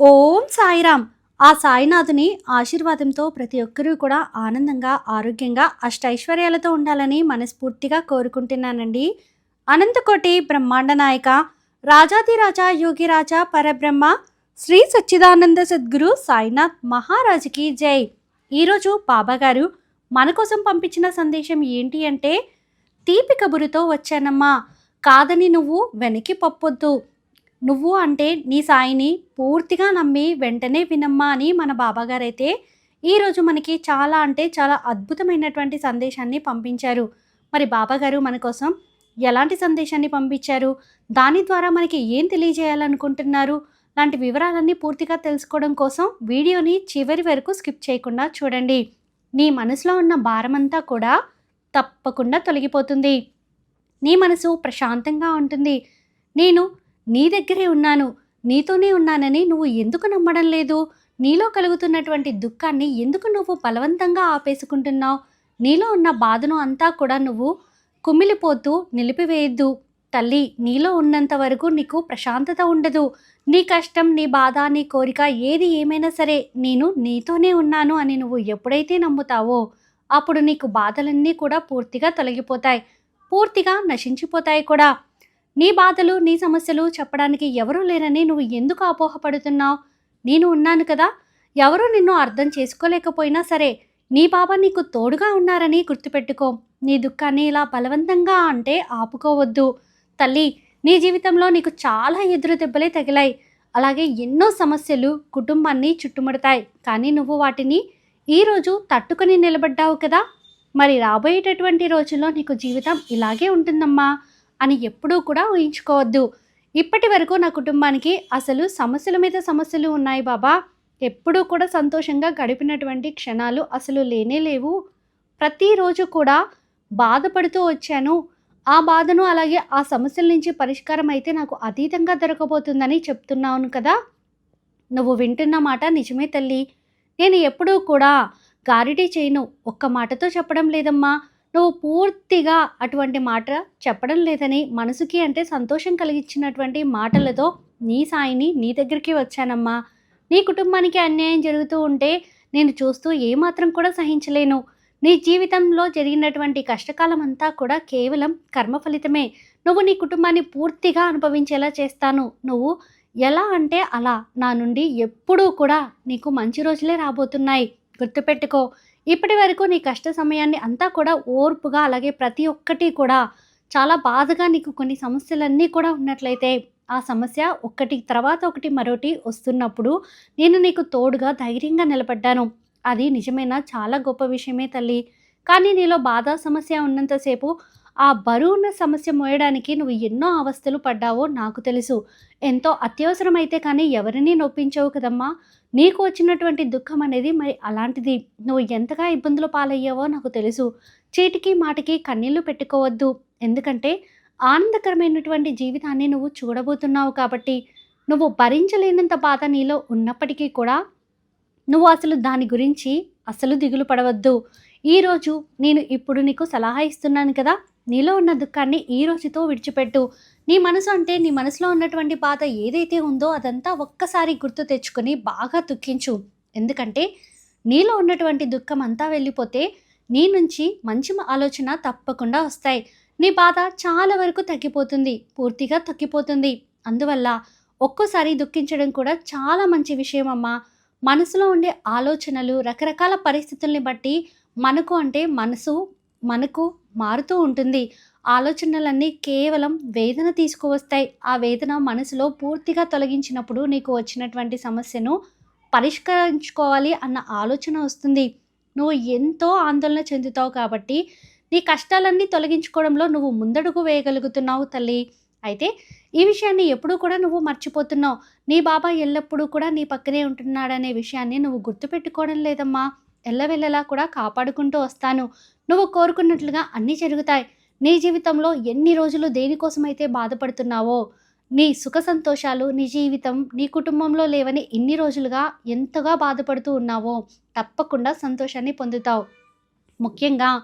ఓం సాయిరామ్. ఆ సాయినాథుని ఆశీర్వాదంతో ప్రతి ఒక్కరూ కూడా ఆనందంగా ఆరోగ్యంగా అష్టైశ్వర్యాలతో ఉండాలని మనస్ఫూర్తిగా కోరుకుంటున్నానండి. అనంతకోటి బ్రహ్మాండ నాయక రాజాదిరాజా యోగిరాజా పరబ్రహ్మ శ్రీ సచ్చిదానంద సద్గురు సాయినాథ్ మహారాజుకి జై. ఈరోజు బాబాగారు మన కోసం పంపించిన సందేశం ఏంటి అంటే తీపి కబురుతో వచ్చానమ్మా. కాదని నువ్వు వెనక్కి పప్పొద్దు. నువ్వు అంటే నీ సాయిని పూర్తిగా నమ్మి వెంటనే వినమ్మా అని మన బాబాగారైతే ఈరోజు మనకి చాలా అంటే చాలా అద్భుతమైనటువంటి సందేశాన్ని పంపించారు. మరి బాబాగారు మన కోసం ఎలాంటి సందేశాన్ని పంపించారు? దాని ద్వారా మనకి ఏం తెలియజేయాలనుకుంటున్నారు? లాంటి వివరాలన్నీ పూర్తిగా తెలుసుకోవడం కోసం వీడియోని చివరి వరకు స్కిప్ చేయకుండా చూడండి. నీ మనసులో ఉన్న భారమంతా కూడా తప్పకుండా తొలగిపోతుంది. నీ మనసు ప్రశాంతంగా ఉంటుంది. నేను నీ దగ్గరే ఉన్నాను నీతోనే ఉన్నానని నువ్వు ఎందుకు నమ్మడం లేదు? నీలో కలుగుతున్నటువంటి దుఃఖాన్ని ఎందుకు నువ్వు బలవంతంగా ఆపేసుకుంటున్నావు? నీలో ఉన్న బాధను అంతా కూడా నువ్వు కుమిలిపోతూ నిలిపివేయద్దు. తల్లి నీలో ఉన్నంత వరకు నీకు ప్రశాంతత ఉండదు. నీ కష్టం నీ బాధ నీ కోరిక ఏది ఏమైనా సరే నేను నీతోనే ఉన్నాను అని నువ్వు ఎప్పుడైతే నమ్ముతావో అప్పుడు నీకు బాధలన్నీ కూడా పూర్తిగా తొలగిపోతాయి. పూర్తిగా నశించిపోతాయి కూడా. నీ బాధలు నీ సమస్యలు చెప్పడానికి ఎవరూ లేరని నువ్వు ఎందుకు అపోహపడుతున్నావు? నేను ఉన్నాను కదా. ఎవరూ నిన్ను అర్థం చేసుకోలేకపోయినా సరే నీ బాబా నీకు తోడుగా ఉన్నారని గుర్తుపెట్టుకో. నీ దుఃఖాన్ని ఇలా బలవంతంగా అంటే ఆపుకోవద్దు. తల్లి నీ జీవితంలో నీకు చాలా ఎదురు దెబ్బలే తగిలాయి. అలాగే ఎన్నో సమస్యలు కుటుంబాన్ని చుట్టుముడతాయి. కానీ నువ్వు వాటిని ఈరోజు తట్టుకొని నిలబడ్డావు కదా. మరి రాబోయేటటువంటి రోజుల్లో నీకు జీవితం ఇలాగే ఉంటుందమ్మా. అని ఎప్పుడూ కూడా ఊహించుకోవద్దు. ఇప్పటి వరకు నా కుటుంబానికి అసలు సమస్యల మీద సమస్యలు ఉన్నాయి బాబా. ఎప్పుడూ కూడా సంతోషంగా గడిపినటువంటి క్షణాలు అసలు లేనే లేవు. ప్రతిరోజు కూడా బాధపడుతూ వచ్చాను. ఆ బాధను అలాగే ఆ సమస్యల నుంచి పరిష్కారం అయితే నాకు అతీతంగా దొరకబోతుందని చెప్తున్నాను కదా. నువ్వు వింటున్న మాట నిజమే తల్లి. నేను ఎప్పుడూ కూడా గారిటీ చేయను. ఒక్క మాటతో చెప్పడం లేదమ్మా. నువ్వు పూర్తిగా అటువంటి మాట చెప్పడం లేదని మనసుకి అంటే సంతోషం కలిగించినటువంటి మాటలతో నీ సాయిని నీ దగ్గరికి వచ్చానమ్మా. నీ కుటుంబానికి అన్యాయం జరుగుతూ ఉంటే నేను చూస్తూ ఏమాత్రం కూడా సహించలేను. నీ జీవితంలో జరిగినటువంటి కష్టకాలం అంతా కూడా కేవలం కర్మ ఫలితమే. నువ్వు నీ కుటుంబాన్ని పూర్తిగా అనుభవించేలా చేస్తాను. నువ్వు ఎలా అంటే అలా నా నుండి ఎప్పుడూ కూడా నీకు మంచి రోజులే రాబోతున్నాయి. గుర్తుపెట్టుకో. ఇప్పటి వరకు నీ కష్ట సమయాన్ని అంతా కూడా ఓర్పుగా అలాగే ప్రతి ఒక్కటి కూడా చాలా బాధగా నీకు కొన్ని సమస్యలన్నీ కూడా ఉన్నట్లయితే ఆ సమస్య ఒకటి తర్వాత ఒకటి మరొకటి వస్తున్నప్పుడు నేను నీకు తోడుగా ధైర్యంగా నిలబడ్డాను. అది నిజమైన? చాలా గొప్ప విషయమే తల్లి. కానీ నీలో బాధ సమస్య ఉన్నంతసేపు ఆ బరువున్న సమస్య మోయడానికి నువ్వు ఎన్నో అవస్థలు పడ్డావో నాకు తెలుసు. ఎంతో అత్యవసరమైతే కానీ ఎవరినీ నొప్పించవు కదమ్మా. నీకు వచ్చినటువంటి దుఃఖం అనేది మరి అలాంటిది. నువ్వు ఎంతగా ఇబ్బందులు పాలయ్యావో నాకు తెలుసు. చీటికి మాటికి కన్నీళ్ళు పెట్టుకోవద్దు. ఎందుకంటే ఆనందకరమైనటువంటి జీవితాన్ని నువ్వు చూడబోతున్నావు కాబట్టి. నువ్వు భరించలేనంత బాధ నీలో ఉన్నప్పటికీ కూడా నువ్వు అసలు దాని గురించి అసలు దిగులు పడవద్దు. ఈరోజు నేను ఇప్పుడు నీకు సలహా ఇస్తున్నాను కదా. నీలో ఉన్న దుఃఖాన్ని ఈ రోజుతో విడిచిపెట్టు. నీ మనసు అంటే నీ మనసులో ఉన్నటువంటి బాధ ఏదైతే ఉందో అదంతా ఒక్కసారి గుర్తు తెచ్చుకొని బాగా దుఃఖించు. ఎందుకంటే నీలో ఉన్నటువంటి దుఃఖం అంతా వెళ్ళిపోతే నీ నుంచి మంచి ఆలోచన తప్పకుండా వస్తాయి. నీ బాధ చాలా వరకు తగ్గిపోతుంది పూర్తిగా తగ్గిపోతుంది. అందువల్ల ఒక్కోసారి దుఃఖించడం కూడా చాలా మంచి విషయం అమ్మా. మనసులో ఉండే ఆలోచనలు రకరకాల పరిస్థితుల్ని బట్టి మనకు అంటే మనసు మనకు మారుతూ ఉంటుంది. ఆలోచనలన్నీ కేవలం వేదన తీసుకువస్తాయి. ఆ వేదన మనసులో పూర్తిగా తొలగించినప్పుడు నీకు వచ్చినటువంటి సమస్యను పరిష్కరించుకోవాలి అన్న ఆలోచన వస్తుంది. నువ్వు ఎంతో ఆందోళన చెందుతావు కాబట్టి నీ కష్టాలన్నీ తొలగించుకోవడంలో నువ్వు ముందడుగు వేయగలుగుతున్నావు తల్లి. అయితే ఈ విషయాన్ని ఎప్పుడూ కూడా నువ్వు మర్చిపోతున్నావు. నీ బాబా ఎల్లప్పుడూ కూడా నీ పక్కనే ఉంటున్నాడనే విషయాన్ని నువ్వు గుర్తుపెట్టుకోవడం లేదమ్మా. ఎల్లవెల్లలా కూడా కాపాడుకుంటూ వస్తాను. నువ్వు కోరుకున్నట్లుగా అన్నీ జరుగుతాయి. నీ జీవితంలో ఎన్ని రోజులు దేనికోసమైతే బాధపడుతున్నావో నీ సుఖ సంతోషాలు నీ జీవితం నీ కుటుంబంలో లేవని ఇన్ని రోజులుగా ఎంతగా బాధపడుతూ ఉన్నావో తప్పకుండా సంతోషాన్ని పొందుతావు. ముఖ్యంగా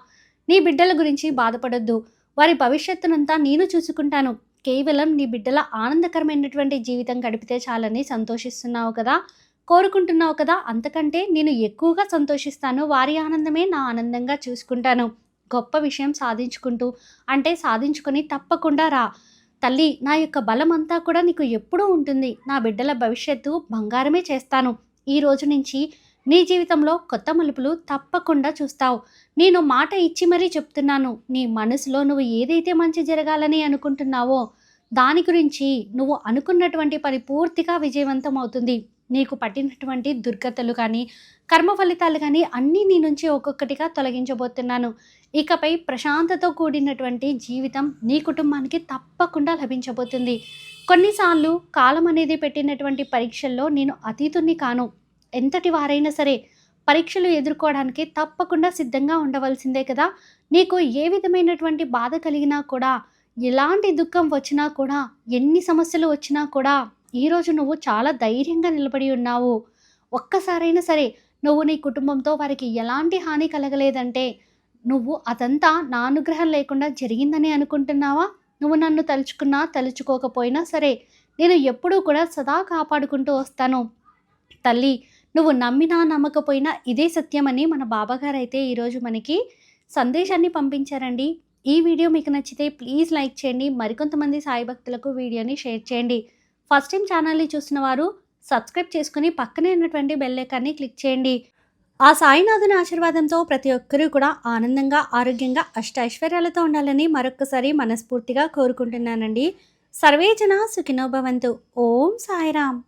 నీ బిడ్డల గురించి బాధపడొద్దు. వారి భవిష్యత్తునంతా నేను చూసుకుంటాను. కేవలం నీ బిడ్డల ఆనందకరమైనటువంటి జీవితం గడిపితే చాలని సంతోషిస్తున్నావు కదా. కోరుకుంటున్నావు కదా అంతకంటే నేను ఎక్కువగా సంతోషిస్తాను. వారి ఆనందమే నా ఆనందంగా చూసుకుంటాను. గొప్ప విషయం సాధించుకుంటూ అంటే సాధించుకొని తప్పకుండా రా. తల్లి నా యొక్క బలం అంతా కూడా నీకు ఎప్పుడూ ఉంటుంది. నా బిడ్డల భవిష్యత్తు బంగారమే చేస్తాను. ఈ రోజు నుంచి నీ జీవితంలో కొత్త మలుపులు తప్పకుండా చూస్తావు. నేను మాట ఇచ్చి మరీ చెప్తున్నాను. నీ మనసులో నువ్వు ఏదైతే మంచి జరగాలని అనుకుంటున్నావో దాని గురించి నువ్వు అనుకున్నటువంటి పని పూర్తిగా విజయవంతం అవుతుంది నీకు పట్టినటువంటి దుర్గతలు కానీ కర్మ ఫలితాలు కానీ అన్నీ నీ నుంచి ఒక్కొక్కటిగా తొలగించబోతున్నాను. ఇకపై ప్రశాంతతో కూడినటువంటి జీవితం నీ కుటుంబానికి తప్పకుండా లభించబోతుంది. కొన్నిసార్లు కాలం అనేది పెట్టినటువంటి పరీక్షల్లో నేను అతీతుని కాను. ఎంతటి వారైనా సరే పరీక్షలు ఎదుర్కోవడానికి తప్పకుండా సిద్ధంగా ఉండవలసిందే కదా. నీకు ఏ విధమైనటువంటి బాధ కలిగినా కూడా ఎలాంటి దుఃఖం వచ్చినా కూడా ఎన్ని సమస్యలు వచ్చినా కూడా ఈరోజు నువ్వు చాలా ధైర్యంగా నిలబడి ఉన్నావు. ఒక్కసారైనా సరే నువ్వు నీ కుటుంబంతో వారికి ఎలాంటి హాని కలగలేదంటే నువ్వు అదంతా నా అనుగ్రహం లేకుండా జరిగిందని అనుకుంటున్నావా? నువ్వు నన్ను తలుచుకున్నా తలుచుకోకపోయినా సరే నేను ఎప్పుడూ కూడా సదా కాపాడుకుంటూ వస్తాను. తల్లి నువ్వు నమ్మినా నమ్మకపోయినా ఇదే సత్యమని మన బాబాగారు అయితే ఈరోజు మనకి సందేశాన్ని పంపించారండి. ఈ వీడియో మీకు నచ్చితే ప్లీజ్ లైక్ చేయండి. మరికొంతమంది సాయి భక్తులకు వీడియోని షేర్ చేయండి. ఫస్ట్ టైం ఛానల్ని చూసిన వారు సబ్స్క్రైబ్ చేసుకుని పక్కనే ఉన్నటువంటి బెల్ ఐకాన్ని క్లిక్ చేయండి. ఆ సాయినాథుని ఆశీర్వాదంతో ప్రతి ఒక్కరూ కూడా ఆనందంగా ఆరోగ్యంగా అష్ట ఐశ్వర్యాలతో ఉండాలని మరొక్కసారి మనస్ఫూర్తిగా కోరుకుంటున్నానండి. సర్వేజన సుఖినోభవంతు ఓం సాయిరామ్.